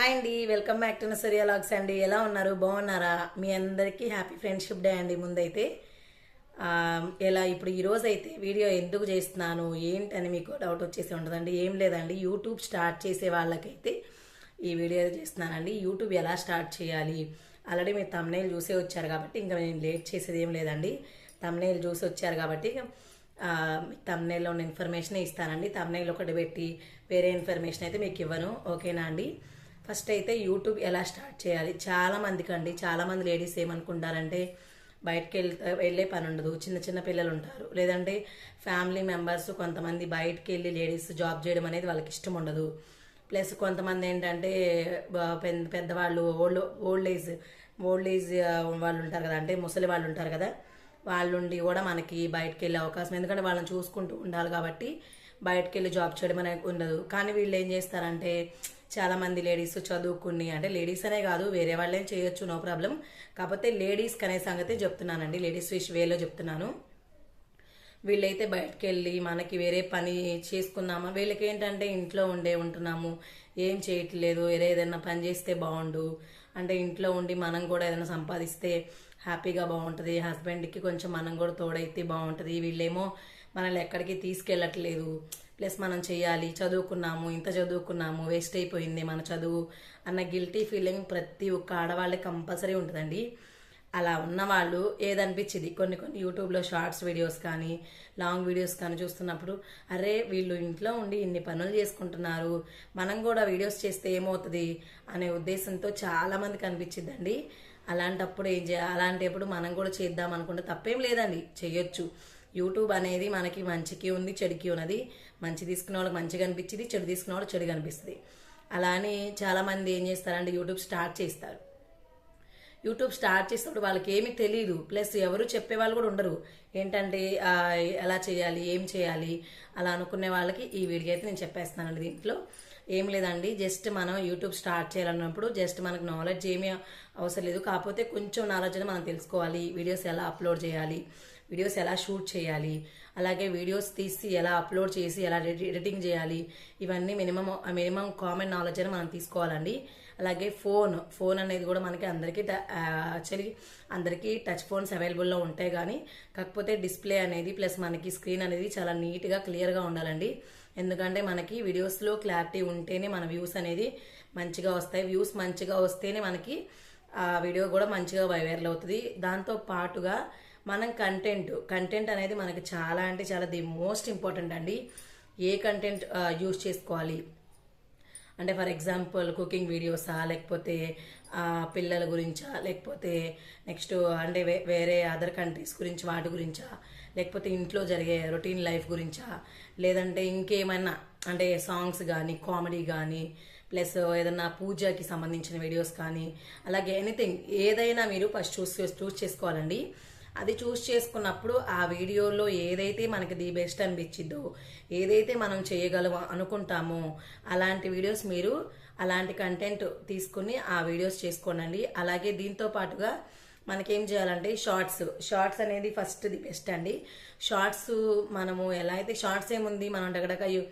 Hi అండి welcome back to Nasariya logs అండి. ఎలా ఉన్నారు? బాగున్నారా? మీ అందరికీ హ్యాపీ ఫ్రెండ్షిప్ డే అండి ముందైతే. ఎలా ఇప్పుడు ఈరోజు అయితే వీడియో ఎందుకు చేస్తున్నాను? ఏంటని మీకు డౌట్ వచ్చేసి ఉంటుందండి ఏం లేదండి యూట్యూబ్ స్టార్ట్ చేసే వాళ్ళకైతే ఈ వీడియో చేస్తున్నానండి. యూట్యూబ్ ఎలా స్టార్ట్ చేయాలి? ఆల్రెడీ మీరు తమ్నేల్ చూసే వచ్చారు కాబట్టి ఇంకా నేను లేట్ చేసేది ఏం లేదండి. తమ్నేల్ చూసి వచ్చారు కాబట్టి తమ్నేల్లో ఉన్న ఇన్ఫర్మేషన్ ఇస్తానండి. తమ్నేల్ ఒకటి పెట్టి వేరే ఇన్ఫర్మేషన్ అయితే మీకు ఇవ్వను. ఓకేనా అండి? ఫస్ట్ అయితే యూట్యూబ్ ఎలా స్టార్ట్ చేయాలి? చాలామందికి అండి చాలామంది లేడీస్ ఏమనుకుంటారంటే బయటకు వెళ్తే వెళ్ళే పని ఉండదు చిన్న చిన్న పిల్లలు ఉంటారు లేదంటే ఫ్యామిలీ మెంబర్స్ కొంతమంది బయటకు వెళ్ళి లేడీస్ జాబ్ చేయడం అనేది వాళ్ళకి ఇష్టం ఉండదు ప్లస్ కొంతమంది ఏంటంటే పెద్ద పెద్దవాళ్ళు old old age old age వాళ్ళు ఉంటారు కదా. అంటే ముసలి వాళ్ళు ఉంటారు కదా. వాళ్ళుండి కూడా మనకి బయటకు వెళ్ళే అవకాశం. ఎందుకంటే వాళ్ళని చూసుకుంటూ ఉండాలి కాబట్టి బయటకు వెళ్ళి జాబ్ చేయడం అనేది ఉండదు. కానీ వీళ్ళు ఏం చేస్తారంటే చాలామంది లేడీస్ చదువుకుని అంటే లేడీస్ అనే కాదు వేరే వాళ్ళే చేయొచ్చు నో ప్రాబ్లం కాకపోతే లేడీస్ అనే సంగతి చెప్తున్నానండి. లేడీస్ విష్ వేలో చెప్తున్నాను. వీళ్ళైతే బయటకు వెళ్ళి మనకి వేరే పని చేసుకున్నామా వీళ్ళకి ఏంటంటే ఇంట్లో ఉండే ఉంటున్నాము. ఏం చేయట్లేదు వేరే ఏదైనా పని చేస్తే బాగుండు. అంటే ఇంట్లో ఉండి మనం కూడా ఏదైనా సంపాదిస్తే హ్యాపీగా బాగుంటుంది. హస్బెండ్కి కొంచెం మనం కూడా తోడైతే బాగుంటుంది. వీళ్ళేమో మనల్ని ఎక్కడికి తీసుకెళ్ళట్లేదు. ప్లస్ మనం చేయాలి చదువుకున్నాము ఇంత చదువుకున్నాము వేస్ట్ అయిపోయింది మన చదువు అన్న గిల్టీ ఫీలింగ్ ప్రతి ఒక్క ఆడవాళ్ళకి కంపల్సరీ ఉంటుందండి. అలా ఉన్నవాళ్ళు ఏదనిపించింది కొన్ని కొన్ని యూట్యూబ్లో షార్ట్స్ వీడియోస్ కానీ లాంగ్ వీడియోస్ కానీ చూస్తున్నప్పుడు అరే వీళ్ళు ఇంట్లో ఉండి ఇన్ని పనులు చేసుకుంటున్నారు మనం కూడా వీడియోస్ చేస్తే ఏమవుతుంది అనే ఉద్దేశంతో చాలామందికి అనిపించిందండి అలాంటప్పుడు ఏం చేయాలి అలాంటప్పుడు మనం కూడా చేద్దాం అనుకుంటే తప్పేం లేదండి చేయొచ్చు యూట్యూబ్ అనేది మనకి మంచికి ఉంది చెడుకి ఉన్నది. మంచి తీసుకునే వాళ్ళకి మంచిగా అనిపించింది చెడు తీసుకునే వాళ్ళకి చెడు అనిపిస్తుంది. అలా అని చాలామంది ఏం చేస్తారంటే యూట్యూబ్ స్టార్ట్ చేస్తారు. యూట్యూబ్ స్టార్ట్ చేసినప్పుడు వాళ్ళకి ఏమీ తెలియదు ప్లస్ ఎవరు చెప్పేవాళ్ళు కూడా ఉండరు. ఏంటంటే ఎలా చేయాలి ఏం చేయాలి అలా అనుకునే వాళ్ళకి ఈ వీడియో అయితే నేను చెప్పేస్తానండి దీంట్లో. ఏం లేదండి. జస్ట్ మనం యూట్యూబ్ స్టార్ట్ చేయాలన్నప్పుడు జస్ట్ మనకు నాలెడ్జ్ ఏమీ అవసరం లేదు. కాకపోతే కొంచెం నాలెడ్జ్ అని మనం తెలుసుకోవాలి. వీడియోస్ ఎలా అప్లోడ్ చేయాలి వీడియోస్ ఎలా షూట్ చేయాలి అలాగే వీడియోస్ తీసి ఎలా అప్లోడ్ చేసి ఎలా ఎడిటింగ్ చేయాలి ఇవన్నీ మినిమం మినిమం కామన్ నాలెడ్జ్ అని మనం తీసుకోవాలండి. అలాగే ఫోన్ ఫోన్ అనేది కూడా మనకి అందరికీ యాక్చువల్లీ అందరికీ టచ్ ఫోన్స్ అవైలబుల్లో ఉంటాయి కానీ కాకపోతే డిస్ప్లే అనేది ప్లస్ మనకి స్క్రీన్ అనేది చాలా నీట్గా క్లియర్గా ఉండాలండి. ఎందుకంటే మనకి వీడియోస్లో క్లారిటీ ఉంటేనే మన వ్యూస్ అనేది మంచిగా వస్తాయి. వ్యూస్ మంచిగా వస్తేనే మనకి ఆ వీడియో కూడా మంచిగా వైరల్ అవుతుంది. దాంతో పాటుగా మనం కంటెంట్ కంటెంట్ అనేది మనకి చాలా అంటే చాలా ది మోస్ట్ ఇంపార్టెంట్ అండి. ఏ కంటెంట్ యూజ్ చేసుకోవాలి? అంటే ఫర్ ఎగ్జాంపుల్ కుకింగ్ వీడియోసా లేకపోతే పిల్లల గురించా లేకపోతే నెక్స్ట్ అంటే వే- వేరే అదర్ కంట్రీస్ గురించి వాటి గురించా లేకపోతే ఇంట్లో జరిగే రొటీన్ లైఫ్ గురించా లేదంటే ఇంకేమైనా అంటే సాంగ్స్ కానీ కామెడీ కానీ ప్లస్ ఏదన్నా పూజకి సంబంధించిన వీడియోస్ కానీ అలాగే ఎనీథింగ్ ఏదైనా మీరు ఫస్ట్ చూస్ చూస్ చేసుకోవాలండి. అది చూస్ చేసుకున్నప్పుడు ఆ వీడియోలో ఏదైతే మనకి ది బెస్ట్ అనిపించిద్దో ఏదైతే మనం చేయగలం అనుకుంటామో అలాంటి వీడియోస్ మీరు అలాంటి కంటెంట్ తీసుకుని ఆ వీడియోస్ చేసుకోనండి. అలాగే దీంతో పాటుగా మనకేం చేయాలంటే షార్ట్స్ షార్ట్స్ అనేది ఫస్ట్ ది బెస్ట్ అండి. షార్ట్స్ మనము ఎలా అయితే షార్ట్స్ ఏముంది మనం డగడగా యు-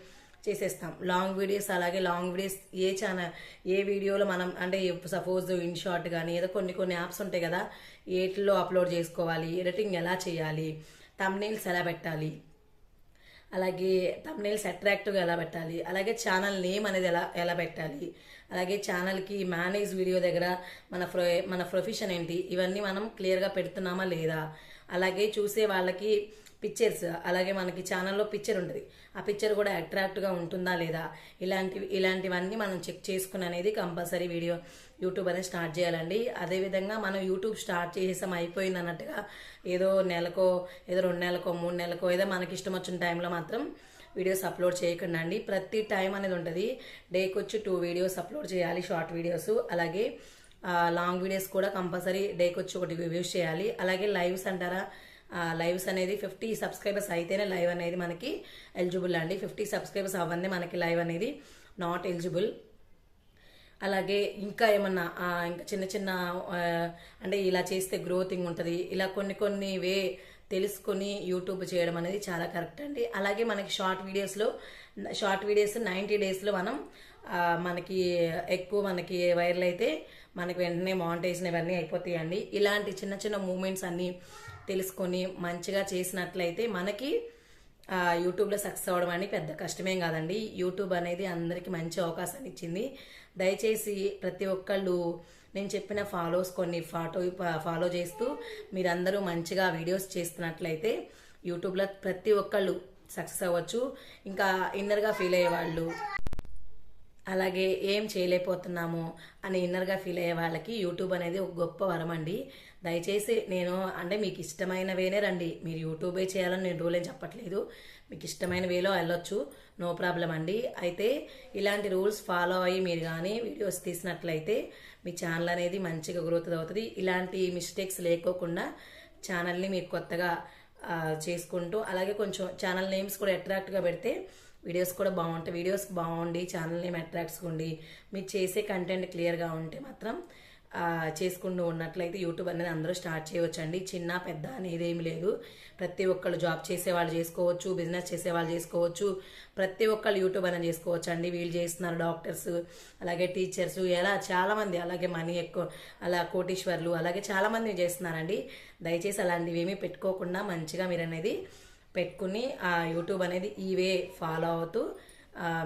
చేసేస్తాం. లాంగ్ వీడియోస్ అలాగే లాంగ్ వీడియోస్ ఏ ఛానల్ ఏ వీడియోలో మనం అంటే సపోజ్ ఇన్ షార్ట్ కానీ ఏదో కొన్ని కొన్ని యాప్స్ ఉంటాయి కదా ఏటిలో అప్లోడ్ చేసుకోవాలి ఎడిటింగ్ ఎలా చేయాలి తమ్నేల్స్ ఎలా పెట్టాలి అలాగే తమ్నేల్స్ అట్రాక్టివ్గా ఎలా పెట్టాలి అలాగే ఛానల్ నేమ్ అనేది ఎలా ఎలా పెట్టాలి అలాగే ఛానల్కి మేనేజ్ వీడియో దగ్గర మన ప్రొ మన ప్రొఫెషన్ ఏంటి ఇవన్నీ మనం క్లియర్గా పెడుతున్నామా లేదా అలాగే చూసే వాళ్ళకి పిక్చర్స్ అలాగే మనకి ఛానల్లో పిక్చర్ ఉంటుంది. ఆ పిక్చర్ కూడా అట్రాక్ట్గా ఉంటుందా లేదా? ఇలాంటివి ఇలాంటివన్నీ మనం చెక్ చేసుకుని అనేది కంపల్సరీ వీడియో యూట్యూబ్ అనేది స్టార్ట్ చేయాలండి. అదేవిధంగా మనం యూట్యూబ్ స్టార్ట్ చేసేసాం అయిపోయింది అన్నట్టుగా ఏదో నెలకో ఏదో రెండు నెలకో మూడు నెలకో ఏదో మనకి ఇష్టం వచ్చిన టైంలో మాత్రం వీడియోస్ అప్లోడ్ చేయకుండా అండి. ప్రతి టైం అనేది ఉంటుంది. డేకి వచ్చి టూ వీడియోస్ అప్లోడ్ చేయాలి షార్ట్ వీడియోస్ అలాగే లాంగ్ వీడియోస్ కూడా కంపల్సరీ డేకి వచ్చి ఒకటి వ్యూస్ చేయాలి. అలాగే లైవ్స్ అంటారా? లైవ్స్ అనేది ఫిఫ్టీ సబ్స్క్రైబర్స్ అయితేనే లైవ్ అనేది మనకి ఎలిజిబుల్ అండి. ఫిఫ్టీ సబ్స్క్రైబర్స్ అవ్వందే మనకి లైవ్ అనేది నాట్ ఎలిజిబుల్ అలాగే ఇంకా ఏమన్నా ఇంకా చిన్న చిన్న అంటే ఇలా చేస్తే గ్రోతింగ్ ఉంటుంది. ఇలా కొన్ని కొన్ని వే తెలుసుకొని యూట్యూబ్ చేయడం అనేది చాలా కరెక్ట్ అండి. అలాగే మనకి షార్ట్ వీడియోస్లో షార్ట్ వీడియోస్ నైంటీ డేస్లో మనం మనకి ఎక్కువ మనకి వైరల్ అయితే మనకి వెంటనే మానిటైజేషన్ ఇవన్నీ అయిపోతాయండి. ఇలాంటి చిన్న చిన్న మూమెంట్స్ అన్నీ తెలుసుకొని మంచిగా చేసినట్లయితే మనకి యూట్యూబ్లో సక్సెస్ అవ్వడం అని పెద్ద కష్టమేం కాదండి. యూట్యూబ్ అనేది అందరికీ మంచి అవకాశాన్ని ఇచ్చింది. దయచేసి ప్రతి ఒక్కళ్ళు నేను చెప్పిన ఫాలోస్ కొన్ని ఫాటో ఫాలో చేస్తూ మీరందరూ మంచిగా వీడియోస్ చేస్తున్నట్లయితే యూట్యూబ్లో ప్రతి ఒక్కళ్ళు సక్సెస్ అవ్వచ్చు. ఇంకా ఇన్నర్గా ఫీల్ అయ్యేవాళ్ళు అలాగే ఏం చేయలేకపోతున్నాము అని ఇన్నర్గా ఫీల్ అయ్యే వాళ్ళకి యూట్యూబ్ అనేది ఒక గొప్ప వరం అండి. దయచేసి నేను అంటే మీకు ఇష్టమైనవేనే రండి. మీరు యూట్యూబే చేయాలని నేను రూల్ ఏం చెప్పట్లేదు. మీకు ఇష్టమైన వేలో వెళ్ళొచ్చు. నో ప్రాబ్లం అండి. అయితే ఇలాంటి రూల్స్ ఫాలో అయ్యి మీరు కానీ వీడియోస్ తీసినట్లయితే మీ ఛానల్ అనేది మంచిగా గ్రోత్ అవుతుంది. ఇలాంటి మిస్టేక్స్ లేకోకుండా ఛానల్ని మీరు కొత్తగా చేసుకుంటూ అలాగే కొంచెం ఛానల్ నేమ్స్ కూడా అట్రాక్ట్గా పెడితే వీడియోస్ కూడా బాగుంటాయి. వీడియోస్ బాగుండి ఛానల్ నేమ్ ఉండి మీరు చేసే కంటెంట్ క్లియర్గా ఉంటే మాత్రం చేసుకుంటూ ఉన్నట్లయితే యూట్యూబ్ అనేది అందరూ స్టార్ట్ చేయవచ్చండి. చిన్న పెద్ద అనేది ఏమి లేదు. ప్రతి ఒక్కళ్ళు జాబ్ చేసే వాళ్ళు చేసుకోవచ్చు బిజినెస్ చేసే వాళ్ళు చేసుకోవచ్చు. ప్రతి ఒక్కళ్ళు యూట్యూబ్ అనేది చేసుకోవచ్చు అండి వీళ్ళు చేస్తున్నారు డాక్టర్స్ అలాగే టీచర్స్ ఎలా చాలామంది అలాగే మనీ ఎక్కువ అలా కోటీశ్వర్లు అలాగే చాలామంది చేస్తున్నారండి. దయచేసి అలాంటివి ఏమీ పెట్టుకోకుండా మంచిగా మీరు అనేది పెట్టుకుని ఆ యూట్యూబ్ అనేది ఈ వే ఫాలో అవుతూ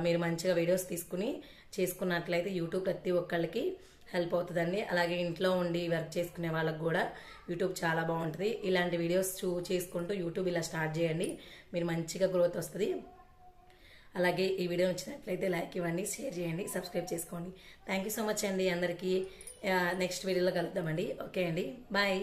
మీరు మంచిగా వీడియోస్ తీసుకుని చేసుకున్నట్లయితే యూట్యూబ్ ప్రతి ఒక్కళ్ళకి హెల్ప్ అవుతుందండి. అలాగే ఇంట్లో ఉండి వర్క్ చేసుకునే వాళ్ళకి కూడా యూట్యూబ్ చాలా బాగుంటుంది. ఇలాంటి వీడియోస్ చూ చేసుకుంటూ యూట్యూబ్ ఇలా స్టార్ట్ చేయండి. మీరు మంచిగా గ్రోత్ వస్తుంది. అలాగే ఈ వీడియో నచ్చినట్లయితే లైక్ ఇవ్వండి షేర్ చేయండి సబ్స్క్రైబ్ చేసుకోండి. థ్యాంక్ యూ సో మచ్ అండి అందరికీ. నెక్స్ట్ వీడియోలో కలుద్దామండి. ఓకే అండి. బాయ్.